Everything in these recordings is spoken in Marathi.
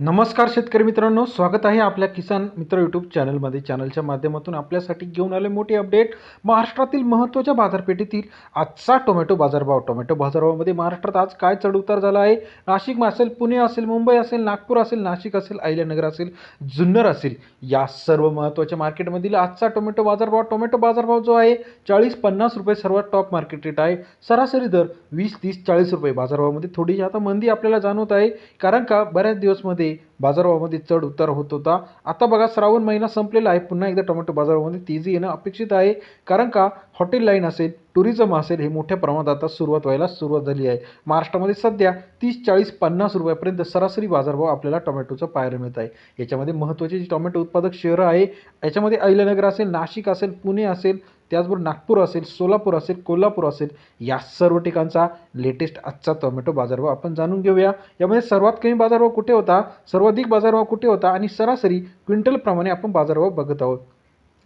नमस्कार शेतकरी मित्रांनो स्वागत आहे आपल्या किसान मित्र यूट्यूब चॅनलमध्ये. चॅनलच्या माध्यमातून आपल्यासाठी घेऊन आले मोठे अपडेट. महाराष्ट्रातील महत्त्वाच्या बाजारपेठेतील आजचा टोमॅटो बाजारभाव. टोमॅटो बाजारभावामध्ये महाराष्ट्रात आज काय चढउतार झाला आहे? नाशिक असेल पुणे असेल मुंबई असेल नागपूर असेल नाशिक असेल अहिल्यानगर असेल जुन्नर असेल. या सर्व महत्त्वाच्या मार्केटमधील आजचा टोमॅटो बाजारभाव टोमॅटो बाजारभाव जो आहे चाळीस पन्नास रुपये सर्वात टॉप मार्केट रेट आहे. सरासरी दर वीस तीस चाळीस रुपये बाजारभावामध्ये. थोडीशी आता मंदी आपल्याला जाणवत आहे. कारण का? बऱ्याच दिवसमध्ये बाजारभावामध्ये चढ उतार होत होता. आता बघा श्रावण महिना संपलेला आहे. पुन्हा एकदा टोमॅटो बाजारामध्ये तेजी येणं अपेक्षित आहे. कारण का? हॉटेल लाईन असेल टुरिझम असेल हे मोठ्या प्रमाणात आता सुरुवात व्हायला सुरुवात झाली आहे. महाराष्ट्रामध्ये सध्या तीस चाळीस पन्नास रुपयापर्यंत सरासरी बाजारभाव आपल्याला टोमॅटोचा पाहायला मिळत आहे. याच्यामध्ये महत्त्वाची जी टोमॅटो उत्पादक शहरं आहे याच्यामध्ये अहिल्यानगर असेल नाशिक असेल पुणे असेल त्याचबरोबर नागपूर असेल सोलापूर असेल कोल्हापूर असेल या सर्व ठिकाणचा लेटेस्ट आजचा टोमॅटो बाजारभाव आपण जाणून घेऊया. यामध्ये सर्वात कमी बाजारभाव कुठे होता? सर्वाधिक बाजारभाव कुठे होता? आणि सरासरी क्विंटलप्रमाणे आपण बाजारभाव बघत आहोत.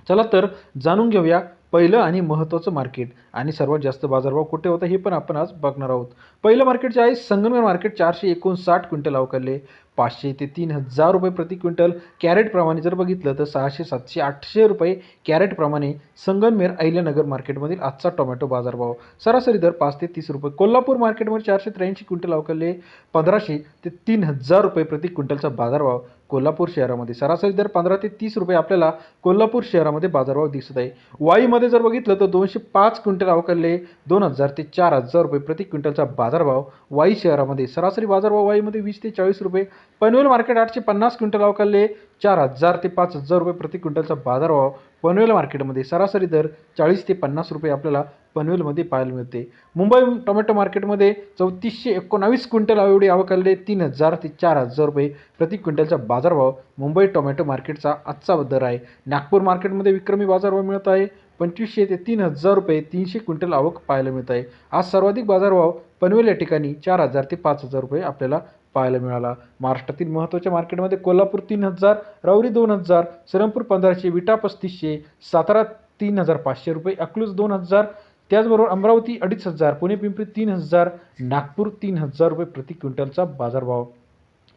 चला तर जाणून घेऊया पहिलं आणि महत्त्वाचं मार्केट आणि सर्वात जास्त बाजारभाव कुठे होता हे पण आपण आज बघणार आहोत. पहिलं मार्केट जे आहे संगमनेर मार्केट चारशे एकोणसाठ क्विंटल अवकाळले पाचशे ते तीन हजार रुपये प्रति क्विंटल. कॅरेटप्रमाणे जर बघितलं तर सहाशे सातशे आठशे रुपये कॅरेटप्रमाणे संगमनेर अहिल्यानगर मार्केटमधील आजचा टोमॅटो बाजारभाव. सरासरी दर पाच ते तीस रुपये. कोल्हापूर मार्केटमध्ये चारशे त्र्याऐंशी क्विंटल अवकाळले पंधराशे ते तीन हजार रुपये प्रति क्विंटलचा बाजारभाव कोल्हापूर शहरामध्ये. सरासरी दर पंधरा ते तीस रुपये आपल्याला कोल्हापूर शहरामध्ये बाजारभाव दिसत आहे. वाईमध्ये जर बघितलं तर दोनशे पाच क्विंटल अवकाळले दोन हजार ते चार हजार रुपये प्रति क्विंटलचा बाजारभाव. वाई शहरामध्ये सरासरी बाजारभाव वाईमध्ये वीस ते चाळीस रुपये. पनवेल मार्केट आठशे पन्नास क्विंटल अवकाळले चार हजार ते पाच हजार रुपये प्रति क्विंटलचा बाजारभाव. पनवेल मार्केटमध्ये सरासरी दर चाळीस ते पन्नास रुपये आपल्याला पनवेलमध्ये पाहायला मिळते. मुंबई टोमॅटो मार्केटमध्ये चौतीसशे एकोणावीस क्विंटल एवढी अवकाळले तीन हजार ते चार हजार रुपये प्रति क्विंटलचा बाजारभाव मुंबई टोमॅटो मार्केटचा आजचा दर आहे. नागपूर मार्केटमध्ये विक्रमी बाजारभाव मिळत आहे. पंचवीसशे ते तीन हजार रुपये तीनशे क्विंटल आवक पाहायला मिळत आहे. आज सर्वाधिक बाजारभाव पनवेल या ठिकाणी चार हजार ते पाच हजार रुपये आपल्याला पाहायला मिळाला. महाराष्ट्रातील महत्त्वाच्या मार्केटमध्ये कोल्हापूर तीन हजार रावरी दोन हजार श्रीरामपूर पंधराशे विटा पस्तीसशे सातारा तीन हजार पाचशे रुपये अकलूज दोन हजार त्याचबरोबर अमरावती अडीच हजार पुणे पिंपरी तीन हजार नागपूर तीन हजार रुपये प्रति क्विंटलचा बाजारभाव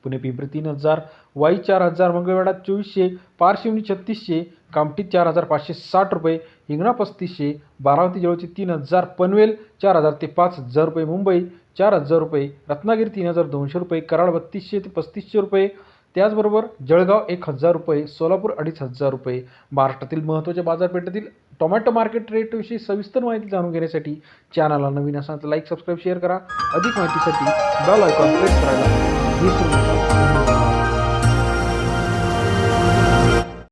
पुणे पिंपरी तीन हजार वाई चार हजार मंगळवेढा चोवीसशे पारशिवनी छत्तीसशे कामठी चार हजार पाचशे साठ रुपये हिंगणा पस्तीसशे बारामती जवळचे तीन हजार पनवेल चार हजार ते पाच हजार रुपये मुंबई चार हजार रुपये रत्नागिरी तीन हजार दोनशे रुपये कराड बत्तीसशे ते पस्तीसशे रुपये त्याचबरोबर जळगाव एक हजार रुपये सोलापूर अडीच हजार रुपये. महाराष्ट्रातील महत्त्वाच्या बाजारपेठेतील टोमॅटो मार्केट रेटविषयी सविस्तर माहिती जाणून घेण्यासाठी चॅनलला नवीन असाल तर लाईक सबस्क्राईब शेअर करा. अधिक माहितीसाठी बेल आयकॉन प्रेस करायला. 이쁩니다.